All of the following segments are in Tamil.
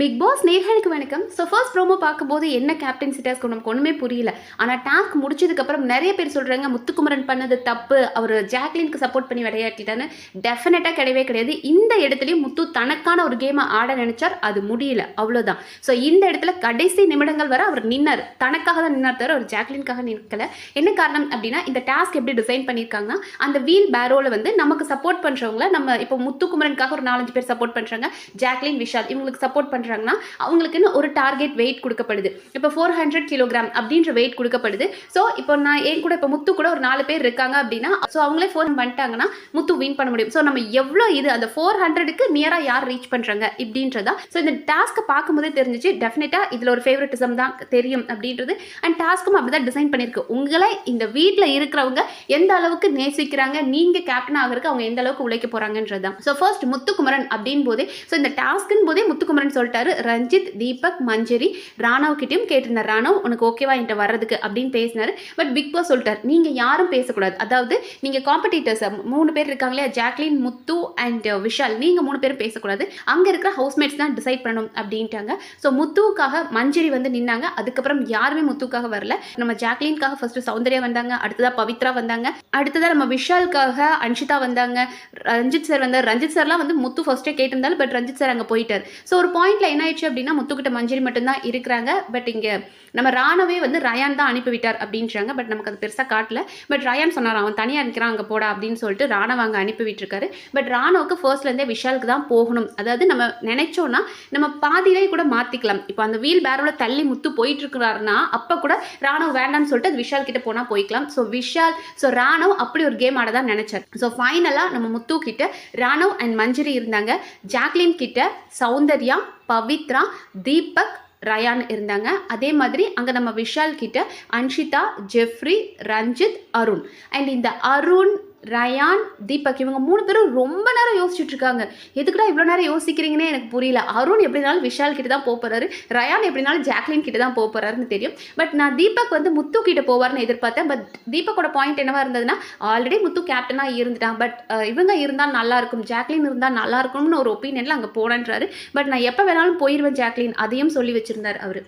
பிக் பாஸ் நேர்களுக்கு வணக்கம். ஸோ ஃபர்ஸ்ட் ப்ரோமோ பார்க்கும்போது என்ன கேப்டன்சி டாஸ்க் நமக்கு ஒன்றுமே புரியல. ஆனால் டாஸ்க் முடிச்சதுக்கப்புறம் நிறைய பேர் சொல்கிறாங்க முத்துக்குமரன் பண்ணது தப்பு. அவர் ஜாக்லினுக்கு சப்போர்ட் பண்ணி விளையாட்டிட்டான்னு டெஃபினட்டாக கிடையவே கிடையாது. இந்த இடத்துலையும் முத்து தனக்கான ஒரு கேமை ஆட நினச்சார். அது முடியல. அவ்வளோதான் ஸோ இந்த இடத்துல கடைசி நிமிடங்கள் வரை அவர் நின்னார். தனக்காக தான் நின்னார் தவிர அவர் ஜாக்லினுக்காக நிற்கல என்ன காரணம் அப்படின்னா இந்த டாஸ்க் எப்படி டிசைன் பண்ணியிருக்காங்கன்னா அந்த வீல் பேரோவில் வந்து நமக்கு சப்போர்ட் பண்ணுறவங்கள நம்ம இப்போ முத்துக்குமரனுக்காக ஒரு நாலஞ்சு பேர் சப்போர்ட் பண்ணுறாங்க ஜாக்லின் விஷால் இவங்களுக்கு சப்போர்ட் பண்ணுற பண்ணுறாங்கன்னா அவங்களுக்குன்னு ஒரு டார்கெட் வெயிட் கொடுக்கப்படுது. இப்போ ஃபோர் ஹண்ட்ரட் கிலோகிராம் அப்படின்ற வெயிட் கொடுக்கப்படுது. ஸோ இப்போ நான் ஏன் கூட இப்போ முத்து கூட ஒரு நாலு பேர் இருக்காங்க அப்படின்னா ஸோ அவங்களே ஃபோர் பண்ணிட்டாங்கன்னா முத்து வின் பண்ண முடியும். ஸோ நம்ம எவ்வளோ இது அந்த ஃபோர் ஹண்ட்ரடுக்கு நியராக யார் ரீச் பண்ணுறாங்க இப்படின்றதா ஸோ இந்த டாஸ்க்கை பார்க்கும்போதே தெரிஞ்சிச்சு டெஃபினட்டாக இதில் ஒரு ஃபேவரட்டிசம் தான் தெரியும் அப்படின்றது. அண்ட் டாஸ்க்கும் அப்படி தான் டிசைன் பண்ணியிருக்கு. உங்களை இந்த வீட்டில் இருக்கிறவங்க எந்த அளவுக்கு நேசிக்கிறாங்க நீங்கள் கேப்டன் ஆகிறதுக்கு அவங்க எந்த அளவுக்கு உழைக்க போகிறாங்கன்றது தான் ஸோ ஃபர்ஸ்ட் முத்துக்குமரன் அப்படின் போதே ஸோ இந்த டாஸ்க்குன்னு போதே முத்துக்குமரன் கேட்டார் ரஞ்சித் தீபக் மஞ்சரி ராணவ் கிட்டயும் கேட்டிருந்தார். ராணவ் உனக்கு ஓகேவா என்கிட்ட வர்றதுக்கு அப்படின்னு பேசினாரு. பட் பிக் பாஸ் சொல்லிட்டார். நீங்கள் யாரும் பேசக்கூடாது. அதாவது நீங்கள் காம்படிட்டர்ஸ் மூணு பேர் இருக்காங்க இல்லையா Jacqueline Muthu and uh, Vishal நீங்கள் மூணு பேரும் பேசக்கூடாது. அங்கே இருக்கிற ஹவுஸ்மேட்ஸ் தான் டிசைட் பண்ணணும் அப்படின்ட்டாங்க. ஸோ முத்துவுக்காக மஞ்சரி வந்து நின்னாங்க. அதுக்கப்புறம் யாருமே முத்துக்காக வரல. நம்ம ஜாக்லின்காக ஃபர்ஸ்ட் சௌந்தர்யா வந்தாங்க. அடுத்ததா பவித்ரா வந்தாங்க. அடுத்ததா நம்ம விஷாலுக்காக அன்ஷிதா வந்தாங்க. ரஞ்சித் சார் வந்தார். ரஞ்சித் சார்லாம் வந்து முத்து ஃபர்ஸ்டே கேட்டிருந்தாலும் பட் ரஞ்சித் சார் அங்கே போயிட்டார். ஸோ ஒரு பாயிண்ட்ல என்ன ஆயிடுச்சு அப்படின்னா முத்துக்கிட்ட மஞ்சரி மட்டும்தான் இருக்கிறாங்க. பட் இங்கே நம்ம ராணவே வந்து ரயான் தான் அனுப்பி விட்டார் அப்படின்றாங்க. பட் நமக்கு அது பெருசாக காட்டல. பட் ரயான் சொன்னார் அவன் தனியாக இருக்கிறான் அங்கே போடா அப்படின்னு சொல்லிட்டு ராணவ அங்கே அனுப்பிவிட்டுருக்காரு பட் ராணுவுக்கு ஃபர்ஸ்ட்லேருந்தே விஷாலுக்கு தான் போகணும். அதாவது நம்ம நினைச்சோன்னா நம்ம பாதியிலே கூட மாற்றிக்கலாம் இப்போ அந்த வீல் பேரோவில் தள்ளி முத்து போயிட்டுருக்கிறாருன்னா அப்போ கூட ராணுவ வேண்டாம்னு சொல்லிட்டு அது விஷால் கிட்ட போனால் போய்க்கலாம். ஸோ விஷால் ஸோ ராணுவ அப்படி ஒரு கேம் ஆட தான் நினைச்சார். ஸோ ஃபைனலாக நம்ம முத்து கிட்ட ராணுவ் அண்ட் மஞ்சரி இருந்தாங்க. ஜாக்லின் கிட்ட சௌந்தர்யா பவித்ரா தீபக் ரயான் இருந்தாங்க. அதே மாதிரி அங்கே நம்ம விஷால் கிட்ட அன்ஷிதா ஜெஃப்ரி ரஞ்சித் அருண். அண்ட் இந்த அருண் ரயான் தீபக் இவங்க மூணு பேரும் ரொம்ப நேரம் யோசிச்சுட்டு இருக்காங்க. எதுக்குடா இவ்வளோ நேரம் யோசிக்கிறீங்கன்னே எனக்கு புரியல. அருண் எப்படினாலும் விஷால் கிட்ட தான் போக போறாரு. ரயான் எப்படினாலும் ஜாக்லின் கிட்ட தான் போகிறாருன்னு போறாருன்னு தெரியும். பட் நான் தீபக் வந்து முத்து கிட்ட போவார்னு எதிர்பார்த்தேன். பட் தீபக்கோட பாயிண்ட் என்னவா இருந்ததுன்னா ஆல்ரெடி முத்து கேப்டனாக இருந்துட்டான். பட் இவங்க இருந்தால் நல்லா இருக்கும். ஜாக்லின் இருந்தால் நல்லா இருக்கும்னு ஒரு ஒப்பீனியனில் அங்கே போனன்றாரு பட் நான் எப்போ வேணாலும் போயிடுவேன் ஜாக்லின் அதையும் சொல்லி வச்சிருந்தார் அவர்.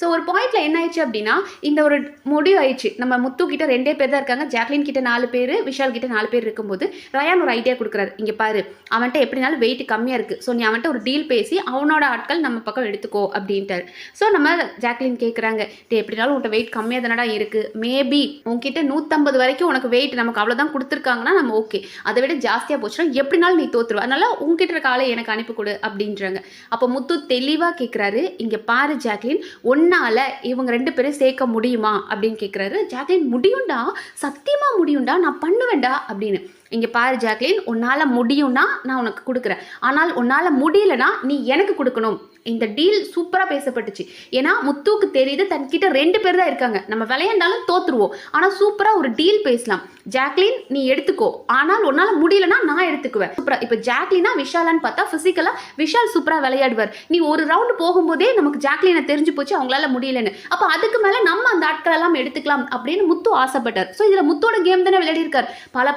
ஸோ ஒரு பாயிண்ட்ல என்ன ஆயிடுச்சு அப்படின்னா இந்த ஒரு முடிவு ஆயிடுச்சு. நம்ம முத்து கிட்ட ரெண்டே பேர் தான் இருக்காங்க. ஜாக்லின் கிட்ட நாலு பேர் விஷால் கிட்ட நாலு பேர் இருக்கும்போது ரயான் ஒரு ஐடியா கொடுக்குறாரு. இங்கே பாரு அவன்கிட்ட எப்படினாலும் வெயிட் கம்மியாக இருக்குது ஸோ நீ அவன்கிட்ட ஒரு டீல் பேசி அவனோட ஆட்கள் நம்ம பக்கம் எடுத்துக்கோ அப்படின்ட்டாரு. ஸோ நம்ம ஜாக்லின் கேட்குறாங்க டே எப்படினாலும் உன்கிட்ட வெயிட் கம்மியாக தானடா இருக்குது மேபி உன்கிட்ட நூற்றம்பது வரைக்கும் உனக்கு வெயிட் நமக்கு அவ்வளோதான் கொடுத்துருக்காங்கன்னா நம்ம ஓகே அதை விட ஜாஸ்தியாக போச்சுன்னா எப்படினாலும் நீ தோத்துருவ. அதனால் உங்ககிட்ட இருக்க ஆளை எனக்கு அனுப்பி கொடு அப்படின்றாங்க. அப்போ முத்து தெளிவாக கேட்குறாரு இங்கே பாரு ஜாக்லின் ஒன்னால் இவங்க ரெண்டு பேரும் சேர்க்க முடியுமா? அப்படின்னு கேட்குறாரு ஜாக்லின் முடியும்டா. சத்தியமாக முடியும்டா. நான் பண்ணுவேன்டா. அப்படின்னு. இங்கே பாரு ஜாக்லின் உன்னால் முடியும்னா நான் உனக்கு கொடுக்குறேன். ஆனால் உன்னால் முடியலனா நீ எனக்கு கொடுக்கணும். இந்த டீல் சூப்பராக பேசப்பட்டுச்சு. ஏன்னா முத்துவுக்கு தெரியுது தன்கிட்ட ரெண்டு பேர் தான் இருக்காங்க. நம்ம விளையாண்டாலும் தோத்துருவோம். ஆனால் சூப்பராக ஒரு டீல் பேசலாம். ஜாக்லின் நீ எடுத்துக்கோ. ஆனால் உன்னால் முடியலனா நான் எடுத்துக்குவேன். சூப்பராக இப்போ ஜாக்லினா விஷாலான்னு பார்த்தா ஃபிசிக்கலாக விஷால் சூப்பராக விளையாடுவார். நீ ஒரு ரவுண்டு போகும்போதே நமக்கு ஜாக்லினை தெரிஞ்சு போச்சு அவங்களால முடியலன்னு. அப்போ அதுக்கு மேலே நம்ம அந்த ஆட்கள் எல்லாம் எடுத்துக்கலாம் அப்படின்னு முத்து ஆசைப்பட்டார். ஸோ இதில் முத்தோட கேம் தானே விளையாடிருக்கார். பல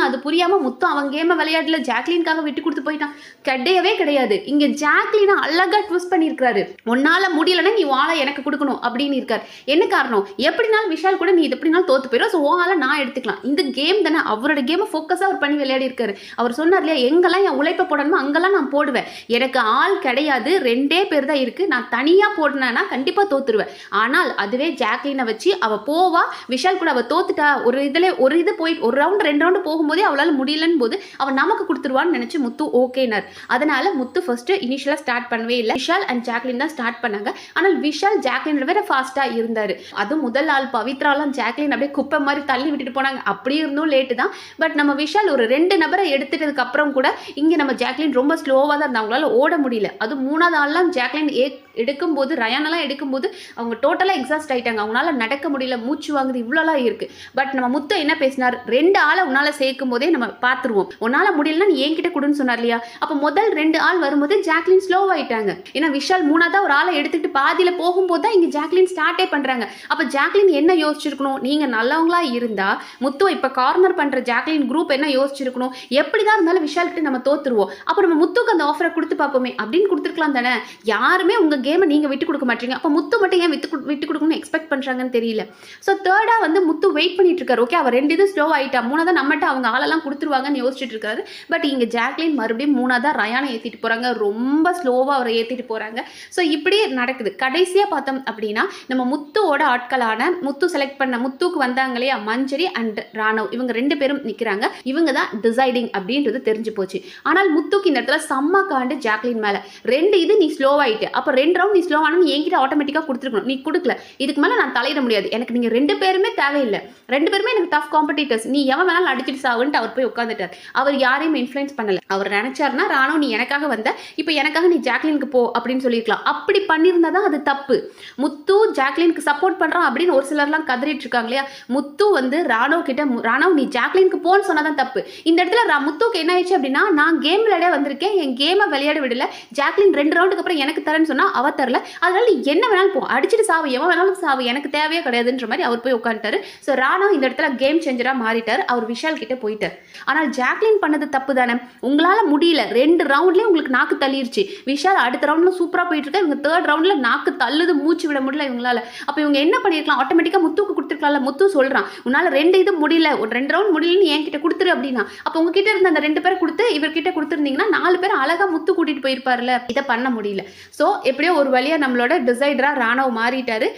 பாருங்க அது புரியாம முத்து அவன் கேமை விளையாடல ஜாக்லின்காக விட்டு கொடுத்து போயிட்டான். கிடையவே கிடையாது. இங்கே ஜாக்லினா அழகா ட்விஸ்ட் பண்ணியிருக்காரு உன்னால முடியலன்னா நீ வாழை எனக்கு கொடுக்கணும் அப்படின்னு இருக்காரு. என்ன காரணம்? எப்படினாலும் விஷால் கூட நீ இது எப்படினாலும் தோத்து போயிடும் ஸோ ஆளை நான் எடுத்துக்கலாம். இந்த கேம் தானே. அவரோட கேமை ஃபோக்கஸாக அவர் பண்ணி விளையாடி இருக்காரு அவர் சொன்னார் இல்லையா எங்கெல்லாம் என் உழைப்பை போடணுமோ அங்கெல்லாம் நான் போடுவேன். எனக்கு ஆள் கிடையாது. ரெண்டே பேர் தான் இருக்கு. நான் தனியாக போடினேன்னா கண்டிப்பாக தோத்துருவேன். ஆனால் அதுவே ஜாக்லினை வச்சு அவ போவா. விஷால் கூட அவ தோத்துட்டா. ஒரு இதில் ஒரு இது போய் ஒரு ரவுண்ட் ரெண்டு ரவுண்டு போகும்போது அவளால் முடியலன்னு போது அவன் நமக்கு கொடுத்துருவான்னு நினச்சி முத்து ஓகேனர் அதனால முத்து ஃபர்ஸ்ட் இனிஷியலாக ஸ்டார்ட் பண்ணவே இல்லை. விஷால் அண்ட் ஜாக்லின் தான் ஸ்டார்ட் பண்ணாங்க. ஆனால் விஷால் ஜாக்லின் வேற ஃபாஸ்ட்டாக இருந்தார். அதுவும் முதல் ஆள் பவித்ராலாம் ஜாக்லின் அப்படியே குப்பை மாதிரி தள்ளி விட்டுட்டு போனாங்க. அப்படியே இருந்தும் லேட்டு தான். பட் நம்ம விஷால் ஒரு ரெண்டு நபரை எடுத்துட்டதுக்கு அப்புறம் கூட இங்கே நம்ம ஜாக்லின் ரொம்ப ஸ்லோவாக தான் இருந்தாங்க. அவங்களால ஓட முடியல. அது மூணாவது ஆள்லாம் ஜாக்லின் ஏ எடுக்கும்போது ரயானெல்லாம் எடுக்கும்போது அவங்க டோட்டலாக எக்ஸாஸ்ட் ஆகிட்டாங்க அவங்களால நடக்க முடியல மூச்சு வாங்குது இவ்வளோலாம் இருக்குது பட் நம்ம முத்த என்ன பேசினார்? ரெண்டு ஆளை உன்னால் சேர்க்கும் போதே நம்ம பார்த்துருவோம். உன்னால் முடியலன்னா நீ என்கிட்ட கொடுன்னு சொன்னார் இல்லையா? அப்போ முதல் ரெண்டு ஆள் வரும்போது ஜாக்லின் ஸ்லோ ஆகிட்டாங்க ஏன்னா விஷால் மூணாவதா ஒரு ஆளை எடுத்துக்கிட்டு பாதியில் போகும்போது தான் இங்கே ஜாக்லின் ஸ்டார்ட்டே பண்ணுறாங்க அப்போ ஜாக்லின் என்ன யோசிச்சிருக்கணும்? நீங்கள் நல்லவங்களா இருந்தால் முத்துவை இப்போ கார்னர் பண்ணுற ஜாக்லின் குரூப் என்ன யோசிச்சிருக்கணும்? எப்படி தான் இருந்தாலும் விஷால்கிட்ட நம்ம தோத்துருவோம். அப்போ நம்ம முத்துக்கு அந்த ஆஃபரை கொடுத்து பார்ப்போமே. அப்படின்னு கொடுத்துருக்கலாம் தானே? யாருமே உங்கள் உங்கள் கேமை நீங்கள் விட்டு கொடுக்க மாட்டீங்க. அப்போ முத்து மட்டும் ஏன் விட்டு விட்டு கொடுக்கணும்னு எக்ஸ்பெக்ட் பண்ணுறாங்கன்னு தெரியல. ஸோ தேர்டாக வந்து முத்து வெயிட் பண்ணிட்டு இருக்காரு. ஓகே அவர் ரெண்டு இது ஸ்லோ ஆகிட்டா மூணாவது நம்மகிட்ட அவங்க ஆளெல்லாம் கொடுத்துருவாங்கன்னு யோசிச்சுட்டு இருக்காரு. பட் இங்கே ஜாக்லின் மறுபடியும் மூணாவதா ரயானை ஏற்றிட்டு போகிறாங்க ரொம்ப ஸ்லோவாக அவரை ஏற்றிட்டு போகிறாங்க ஸோ இப்படி நடக்குது. கடைசியாக பார்த்தோம் அப்படின்னா நம்ம முத்துவோட ஆட்களான முத்து செலக்ட் பண்ண முத்துக்கு வந்தாங்க இல்லையா மஞ்சரி அண்ட் ராணவ். இவங்க ரெண்டு பேரும் நிற்கிறாங்க இவங்க தான் டிசைடிங் அப்படின்றது தெரிஞ்சு போச்சு. ஆனால் முத்துக்கு இந்த இடத்துல செம்ம காண்டு ஜாக்லின் மேலே. ரெண்டு இது நீ ஸ்லோவாயிட்டு அப்போ ரெண்டு ரவுண்ட் நீ ஸ்லோ ஆனா நீ என்கிட்ட ஆட்டோமேட்டிக்காக கொடுத்துருக்கணும். நீ கொடுக்கல. இதுக்கு மேலே நான் தலையிட முடியாது. எனக்கு நீங்கள் ரெண்டு பேருமே தேவையில்லை. ரெண்டு பேருமே எனக்கு டஃப் காம்படிட்டர்ஸ் நீ எவன் வேணாலும் அடிச்சிட்டு சாவுன்ட்டு அவர் போய் உட்காந்துட்டார் அவர் யாரையும் இன்ஃப்ளூயன்ஸ் பண்ணலை. அவர் நினைச்சாருன்னா ராணோ நீ எனக்காக வந்த இப்போ எனக்காக நீ ஜாக்லினுக்கு போ அப்படின்னு சொல்லியிருக்கலாம். அப்படி பண்ணியிருந்தா தான் அது தப்பு. முத்து ஜாக்லினுக்கு சப்போர்ட் பண்ணுறான் அப்படின்னு ஒரு சிலர்லாம் கதறிட்டு இருக்காங்க இல்லையா? முத்து வந்து ராணோ கிட்ட ராணோ நீ ஜாக்லினுக்கு போன்னு சொன்னாதான் தப்பு. இந்த இடத்துல ரா- முத்துக்கு என்ன ஆயிடுச்சு அப்படின்னா நான் கேம் விளையாட வந்திருக்கேன். என் கேமை விளையாட விடல. ஜாக்லின் ரெண்டு ரவுண்டுக்கு அப்புறம் எனக்கு தரேன்னு சொன்னா அவ தரல. அதனால நீ என்ன வேணாலும் போ. அடிச்சிட்டு சாவு எவன் வேணாலும் சாவு எனக்கு தேவையே கிடையாதுன்ற மாதிரி அவர் போய் உட்காந்துட்டாரு ஸோ ராணா இந்த இடத்துல கேம் சேஞ்சராக மாறிட்டார். அவர் விஷால் கிட்டே போயிட்டார். ஆனால் ஜாக்லின் பண்ணது தப்பு தானே? உங்களால் முடியல. ரெண்டு ரவுண்ட்லேயே உங்களுக்கு நாக்கு தள்ளிடுச்சு விஷால் அடுத்த ரவுண்டில் சூப்பராக போயிட்டு இருக்கா இவங்க தேர்ட் ரவுண்டில் நாக்கு தள்ளுது மூச்சு விட முடியல இவங்களால. அப்போ இவங்க என்ன பண்ணிருக்கலாம்? ஆட்டோமேட்டிக்காக முத்துக்கு கொடுத்துருக்கலாம்ல. முத்து சொல்கிறான் உன்னால் ரெண்டு இது முடியல. ஒரு ரெண்டு ரவுண்ட் முடியலன்னு என்கிட்ட கொடுத்துரு அப்படின்னா. அப்போ உங்ககிட்ட இருந்த அந்த ரெண்டு பேரை கொடுத்து இவர்கிட்ட கொடுத்துருந்தீங்கன்னா நாலு பேர் அழகாக முத்து கூட்டிகிட்டு போயிருப்பார்ல இதை பண்ண முடியல. ஸோ எப்படியோ ஒரு வழியா நம்மளோட டிசைடராக ராணவ் மாறிட்டாரு.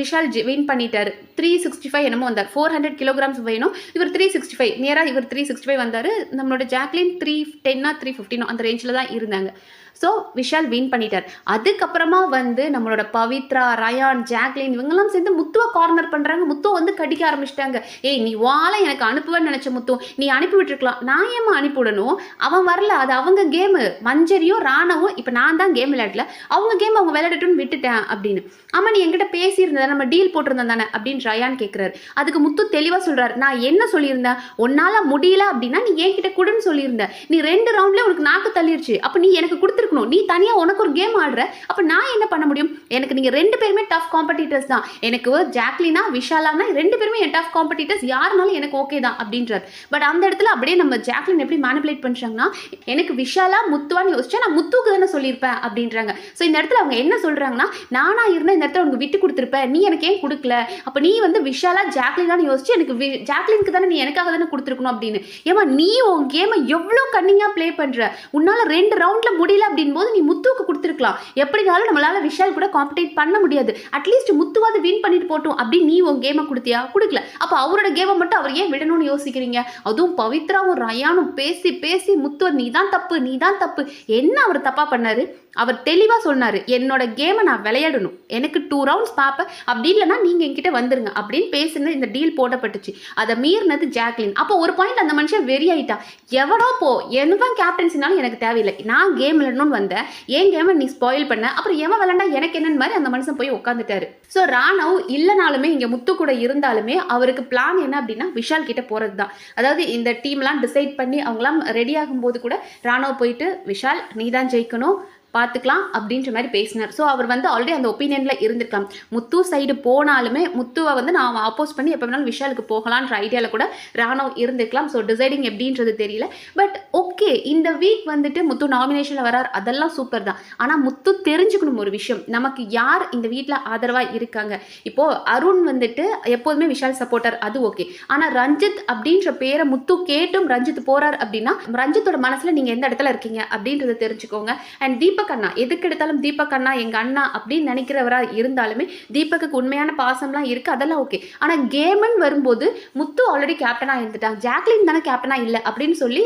விஷால் வின் பண்ணிட்டார். த்ரீ சிக்ஸ்டி ஃபைவ் என்னமோ வந்தார். ஃபோர் ஹண்ட்ரட் கிலோகிராம்ஸ் வேணும். இவர் த்ரீ சிக்ஸ்டி ஃபைவ் நியராக இவர் த்ரீ சிக்ஸ்டி ஃபைவ் வந்தார். நம்மளோட ஜாக்லின் த்ரீ டென்னா த்ரீ ஃபிஃப்டினோ அந்த ரேஞ்சில் தான் இருந்தாங்க. ஸோ விஷால் வின் பண்ணிட்டார். அதுக்கப்புறமா வந்து நம்மளோட பவித்ரா ரயான் ஜாக்லின் இவங்கெல்லாம் சேர்ந்து முத்துவை கார்னர் பண்ணுறாங்க முத்துவை வந்து கடிக்க ஆரம்பிச்சிட்டாங்க. ஏய் நீ வாழை எனக்கு அனுப்புவேன்னு நினச்ச முத்து நீ அனுப்பி விட்டுருக்கலாம். நான் ஏமா அனுப்பி விடணும்? அவன் வரல. அது அவங்க கேமு மஞ்சரியும் ராணவும் இப்போ நான் தான் கேம் விளையாடல. அவங்க கேம் அவங்க விளையாடட்டும்னு விட்டுட்டேன் அப்படின்னு. ஆமாம் நீ என்கிட்ட பேசியிருந்தா நம்ம டீல் போட்டிருந்தேன் தானே அப்படின்னு ரயான் கேட்குறாரு அதுக்கு முத்து தெளிவாக சொல்கிறாரு நான் என்ன சொல்லியிருந்தேன்? உன்னால் முடியல அப்படின்னா நீ என்கிட்ட கொடுன்னு சொல்லியிருந்த நீ ரெண்டு ரவுண்ட்லேயே உனக்கு நாக்கு தள்ளிருச்சு. அப்போ நீ எனக்கு கொடுத்துருக்கணும் நீ தனியாக உனக்கு ஒரு கேம் ஆடுற. அப்போ நான் என்ன பண்ண முடியும்? எனக்கு நீங்கள் ரெண்டு பேருமே டஃப் காம்படிட்டர்ஸ் தான். எனக்கு ஜாக்லினா விஷாலானா ரெண்டு பேருமே என் டஃப் காம்படிட்டர்ஸ் யாருனாலும் எனக்கு ஓகே தான் அப்படின்றார். பட் அந்த இடத்துல அப்படியே நம்ம ஜாக்லின் எப்படி மேனிபுலேட் பண்ணுறாங்கன்னா எனக்கு விஷாலா முத்துவான்னு யோசிச்சா நான் முத்துக்கு தானே சொல்லியிருப்பேன் அப்படின்றாங்க. ஸோ இந்த இடத்துல அவங்க என்ன சொல்கிறாங்கன்னா நானா இருந்தால் இந்த இடத்துல உனக்கு விட்டு கொடுத்துருப்பேன். நீ எனக்கு ஏன் கொடுக்கல? அப்போ நீ வந்து விஷாலா ஜாக்லினான்னு யோசிச்சு எனக்கு வி- ஜாக்லினுக்கு தானே நீ எனக்காக தானே கொடுத்துருக்கணும் அப்படின்னு. ஏமா நீ உன் கேமை எவ்வளோ கன்னிங்காக ப்ளே பண்ணுற உன்னால் ரெண்டு ரவுண்டில் முடியல அப்படின் போது நீ முத்துவுக்கு கொடுத்துருக்கலாம். எப்படினாலும் நம்மளால விஷால் கூட காம்படேட் பண்ண முடியாது. அட்லீஸ்ட் முத்துவாது வின் பண்ணிட்டு போட்டோம். அப்படின்னு நீ உன் கேமை கொடுத்தியா? கொடுக்கல. அப்போ அவரோட கேமை மட்டும் அவர் ஏன் விடணும்னு யோசிக்கிறீங்க? அதுவும் பவித்ராவும் ரயானும் பேசி பேசி முத்துவ நீ தான் தப்பு நீ தான் தப்பு. என்ன அவர் தப்பா பண்ணாரு? அவர் தெளிவாக சொன்னார் என்னோட கேமை நான் விளையாடணும். எனக்கு டூ ரவுண்ட்ஸ் பார்ப்பேன் அப்படி இல்லைன்னா நீங்கள் என்கிட்ட வந்துருங்க. அப்படின்னு பேசுனது இந்த டீல் போடப்பட்டுச்சு. அதை மீறினது ஜாக்லின். அப்போ ஒரு பாயிண்ட் அந்த மனுஷன் வெறி ஆயிட்டா எவனோ போ என்னதான் கேப்டன்சினாலும் எனக்கு தேவையில்லை. நான் கேம் விளையாடணும்னு வந்தேன் ஏன் கேமை நீ ஸ்பாயில் பண்ண? அப்புறம் எவன் விளாண்டா எனக்கு என்னன்னு மாதிரி அந்த மனுஷன் போய் உட்காந்துட்டாரு ஸோ ராணவ் இல்லைனாலுமே இங்கே முத்து கூட இருந்தாலுமே அவருக்கு பிளான் என்ன அப்படின்னா விஷால் கிட்ட போகிறது தான் அதாவது இந்த டீம்லாம் டிசைட் பண்ணி அவங்களாம் ரெடி ஆகும்போது கூட ராணவ் போயிட்டு விஷால் நீ தான் ஜெயிக்கணும். பார்த்துக்கலாம் அப்படின்ற மாதிரி பேசினார். ஸோ அவர் வந்து ஆல்ரெடி அந்த ஒப்பீனியனில் இருந்திருக்கலாம் முத்து சைடு போனாலுமே முத்துவை வந்து நான் அப்போஸ் பண்ணி எப்போ வேணாலும் விஷாலுக்கு போகலான்ற ஐடியாவில் கூட ராணவ் இருந்திருக்கலாம். ஸோ டிசைடிங் எப்படின்றது தெரியல. பட் ஓகே இந்த வீக் வந்துட்டு முத்து நாமினேஷனில் வரார். அதெல்லாம் சூப்பர் தான். ஆனால் முத்து தெரிஞ்சுக்கணும் ஒரு விஷயம். நமக்கு யார் இந்த வீட்டில் ஆதரவாக இருக்காங்க? இப்போது அருண் வந்துட்டு எப்போதுமே விஷால் சப்போர்ட்டர் அது ஓகே ஆனால் ரஞ்சித் அப்படின்ற பேரை முத்து கேட்டும் ரஞ்சித் போகிறார் அப்படின்னா ரஞ்சித்தோட மனசில் நீங்கள் எந்த இடத்துல இருக்கீங்க அப்படின்றத தெரிஞ்சுக்கோங்க. அண்ட் தீபக் தீபக் அண்ணா எதுக்கு எடுத்தாலும் தீபக் அண்ணா எங்கள் அண்ணா அப்படின்னு நினைக்கிறவரா இருந்தாலுமே தீபக்கு உண்மையான பாசம்லாம் இருக்குது அதெல்லாம் ஓகே ஆனால் கேமன் வரும்போது முத்து ஆல்ரெடி கேப்டனாக இருந்துட்டான். ஜாக்லின் தானே கேப்டனாக இல்லை அப்படின்னு சொல்லி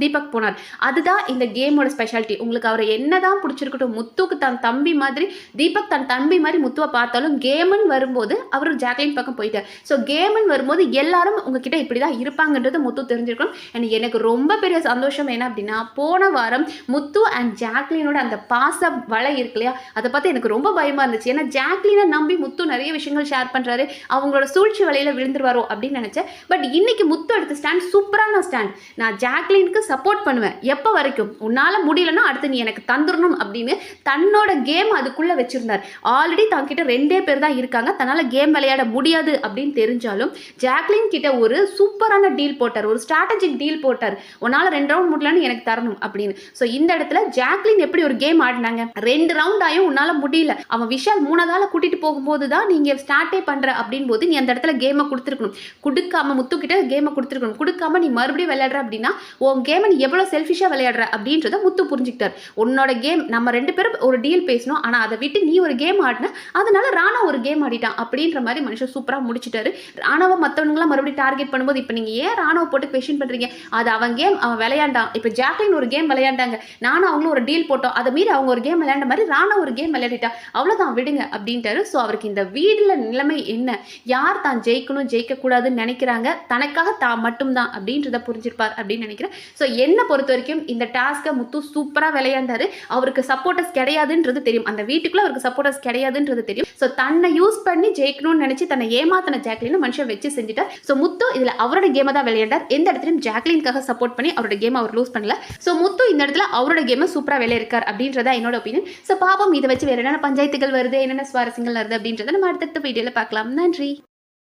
தீபக் போனார். அதுதான் இந்த கேமோட ஸ்பெஷாலிட்டி உங்களுக்கு அவர் என்னதான் பிடிச்சிருக்கட்டும் முத்துக்கு தன் தம்பி மாதிரி தீபக் தன் தம்பி மாதிரி முத்துவை பார்த்தாலும் கேமுன்னு வரும்போது அவர் ஜாக்லின் பக்கம் போயிட்டார். ஸோ கேமுன்னு வரும்போது எல்லாரும் உங்ககிட்ட இப்படி தான் இருப்பாங்கன்றது முத்து தெரிஞ்சிருக்கணும். And எனக்கு ரொம்ப பெரிய சந்தோஷம் என்ன அப்படின்னா போன வாரம் முத்து அண்ட் ஜாக்லினோட அந்த பாச வலை இருக்கு இல்லையா அதை பார்த்து எனக்கு ரொம்ப பயமாக இருந்துச்சு. ஏன்னா ஜாக்லினை நம்பி முத்து நிறைய விஷயங்கள் ஷேர் பண்ணுறாரு அவங்களோட சூழ்ச்சி வலையில் விழுந்துருவாரோ அப்படின்னு நினச்சேன். பட் இன்னைக்கு முத்து எடுத்த ஸ்டாண்ட் சூப்பரான ஸ்டாண்ட் நான் ஜாக்லினுக்கு சப்போர்ட் பண்ணுவேன். எப்போ வரைக்கும்? உன்னால் முடியலன்னா அடுத்து நீ எனக்கு தந்துடணும் அப்படின்னு தன்னோட கேம் அதுக்குள்ளே வச்சுருந்தார். ஆல்ரெடி தங்கிட்ட ரெண்டே பேர் தான் இருக்காங்க. தன்னால் கேம் விளையாட முடியாது அப்படின்னு தெரிஞ்சாலும் ஜாக்லின் கிட்ட ஒரு சூப்பரான டீல் போட்டார். ஒரு ஸ்ட்ராட்டஜிக் டீல் போட்டார். உன்னால் ரெண்டு ரவுண்ட் முடியலன்னு எனக்கு தரணும் அப்படின்னு. ஸோ இந்த இடத்துல ஜாக்லின் எப்படி ஒரு கேம் ஆடினாங்க? ரெண்டு ரவுண்ட் ஆயும் உன்னால் முடியல. அவன் விஷால் மூணாவதால் கூட்டிகிட்டு போகும்போது தான் நீங்கள் ஸ்டார்ட்டே பண்ணுற அப்படின் போது நீ அந்த இடத்துல கேமை கொடுத்துருக்கணும். கொடுக்காம முத்துக்கிட்ட கேமை கொடுத்துருக்கணும். கொடுக்காம நீ மறுபடியும் விளையாடுற அப்படின்னா ஓ உன் கேமை நீ எவ்வளோ செல்ஃபிஷாக விளையாடுற அப்படின்றத முத்து புரிஞ்சுக்கிட்டார். உன்னோட கேம் நம்ம ரெண்டு பேரும் ஒரு டீல் பேசணும் ஆனால் அதை விட்டு நீ ஒரு கேம் ஆடின அதனால ராணா ஒரு கேம் ஆடிட்டான் அப்படின்ற மாதிரி மனுஷன் சூப்பராக முடிச்சிட்டாரு. ராணுவ மற்றவங்களாம் மறுபடியும் டார்கெட் பண்ணும்போது இப்போ நீங்கள் ஏன் ராணுவ போட்டு கொஷின் பண்ணுறீங்க அது அவன் கேம் அவன் விளையாண்டான். இப்போ ஜாக்லின் ஒரு கேம் விளையாண்டாங்க. நானும் அவங்களும் ஒரு டீல் போட்டோம். அதை மீறி அவங்க ஒரு கேம் விளையாண்ட மாதிரி ராணா ஒரு கேம் விளையாடிட்டா. அவ்வளோதான் விடுங்க அப்படின்ட்டாரு. ஸோ அவருக்கு இந்த வீடில் நிலைமை என்ன? யார் தான் ஜெயிக்கணும் ஜெயிக்கக்கூடாதுன்னு நினைக்கிறாங்க? தனக்காக தான் மட்டும்தான் அப்படின்றத புரிஞ்சிருப்பார் அப்படின்னு நினைக்கிறேன். ஸோ என்னை பொறுத்த வரைக்கும் இந்த டாஸ்க்கை முத்து சூப்பராக விளையாண்டாரு. அவருக்கு சப்போர்ட்டர்ஸ் கிடையாதுன்றது தெரியும். அந்த வீட்டுக்குள்ள அவருக்கு சப்போர்ட்டர்ஸ் கிடையாதுன்றது தெரியும். ஸோ தன்னை யூஸ் பண்ணி ஜெயிக்கணும்னு நினைச்சு தன்னை ஏமாத்தின ஜாக்லின் மனுஷன் வச்சு செஞ்சுட்டார். ஸோ முத்து இதில் அவரோட கேமை தான் விளையாண்டார். எந்த இடத்துலையும் ஜாக்லின்காக சப்போர்ட் பண்ணி அவரோட கேமை அவர் லூஸ் பண்ணல. ஸோ முத்து இந்த இடத்துல அவரோட கேமை சூப்பராக விளையாடுக்கார் அப்படின்றதா என்னோட ஒப்பீனியன் ஸோ பாப்போம் இதை வச்சு வேற என்னென்ன பஞ்சாயத்துகள் வருது என்னென்ன சுவாரஸ்யங்கள் வருது அப்படின்றத நம்ம அடுத்தடுத்த வீடியோவில் பார்க்கலாம். நன்றி.